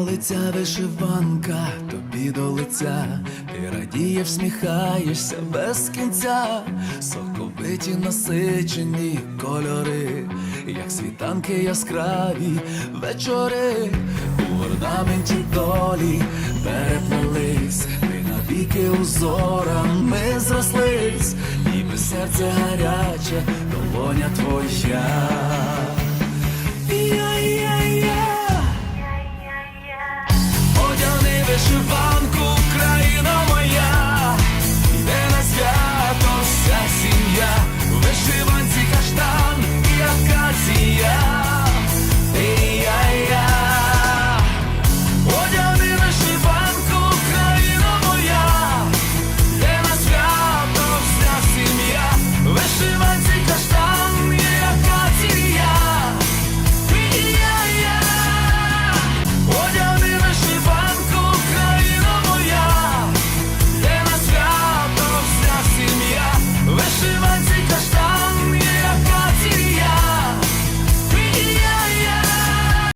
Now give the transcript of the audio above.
столиця вишиванка, тобі до лиця, ти радієш, всміхаєшся без кінця, соковиті насичені кольори, як світанки яскраві вечори, у орнаменті долі переплелись, ти навіки узорами зрослись, ніби серце гаряче, долоня твоя. 也是